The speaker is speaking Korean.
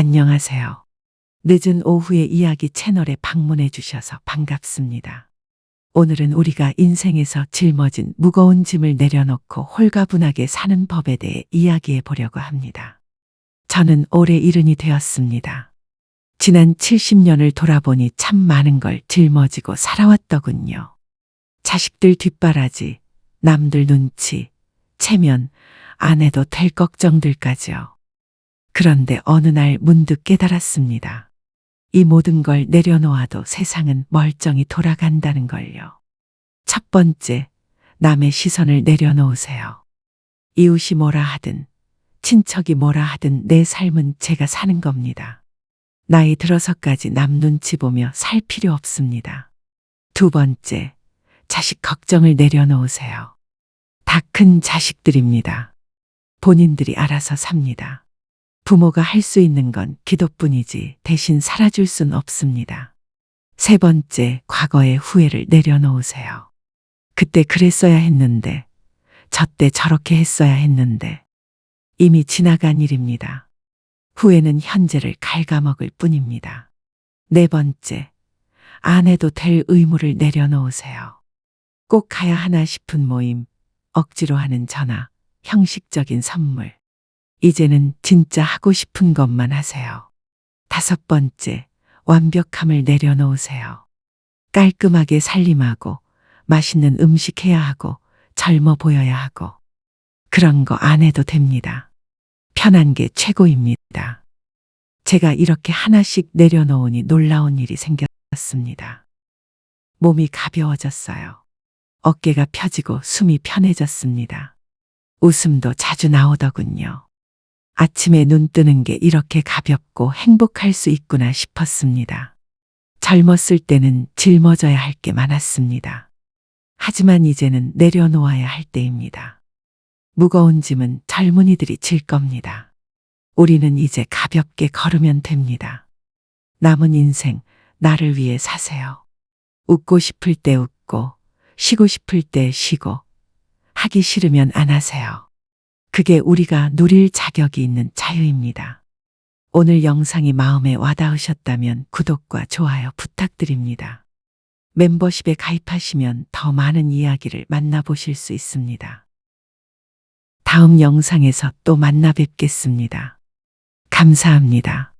안녕하세요. 늦은 오후에 이야기 채널에 방문해 주셔서 반갑습니다. 오늘은 우리가 인생에서 짊어진 무거운 짐을 내려놓고 홀가분하게 사는 법에 대해 이야기해 보려고 합니다. 저는 올해 이른이 되었습니다. 지난 70년을 돌아보니 참 많은 걸 짊어지고 살아왔더군요. 자식들 뒷바라지, 남들 눈치, 체면, 안 해도 될 걱정들까지요. 그런데 어느 날 문득 깨달았습니다. 이 모든 걸 내려놓아도 세상은 멀쩡히 돌아간다는 걸요. 첫 번째, 남의 시선을 내려놓으세요. 이웃이 뭐라 하든, 친척이 뭐라 하든 내 삶은 제가 사는 겁니다. 나이 들어서까지 남 눈치 보며 살 필요 없습니다. 두 번째, 자식 걱정을 내려놓으세요. 다 큰 자식들입니다. 본인들이 알아서 삽니다. 부모가 할 수 있는 건 기도뿐이지 대신 살아줄 순 없습니다. 세 번째, 과거의 후회를 내려놓으세요. 그때 그랬어야 했는데, 저때 저렇게 했어야 했는데, 이미 지나간 일입니다. 후회는 현재를 갉아먹을 뿐입니다. 네 번째, 안 해도 될 의무를 내려놓으세요. 꼭 가야 하나 싶은 모임, 억지로 하는 전화, 형식적인 선물. 이제는 진짜 하고 싶은 것만 하세요. 다섯 번째, 완벽함을 내려놓으세요. 깔끔하게 살림하고, 맛있는 음식 해야 하고, 젊어 보여야 하고, 그런 거 안 해도 됩니다. 편한 게 최고입니다. 제가 이렇게 하나씩 내려놓으니 놀라운 일이 생겼습니다. 몸이 가벼워졌어요. 어깨가 펴지고 숨이 편해졌습니다. 웃음도 자주 나오더군요. 아침에 눈 뜨는 게 이렇게 가볍고 행복할 수 있구나 싶었습니다. 젊었을 때는 짊어져야 할 게 많았습니다. 하지만 이제는 내려놓아야 할 때입니다. 무거운 짐은 젊은이들이 질 겁니다. 우리는 이제 가볍게 걸으면 됩니다. 남은 인생 나를 위해 사세요. 웃고 싶을 때 웃고, 쉬고 싶을 때 쉬고, 하기 싫으면 안 하세요. 그게 우리가 누릴 자격이 있는 자유입니다. 오늘 영상이 마음에 와닿으셨다면 구독과 좋아요 부탁드립니다. 멤버십에 가입하시면 더 많은 이야기를 만나보실 수 있습니다. 다음 영상에서 또 만나 뵙겠습니다. 감사합니다.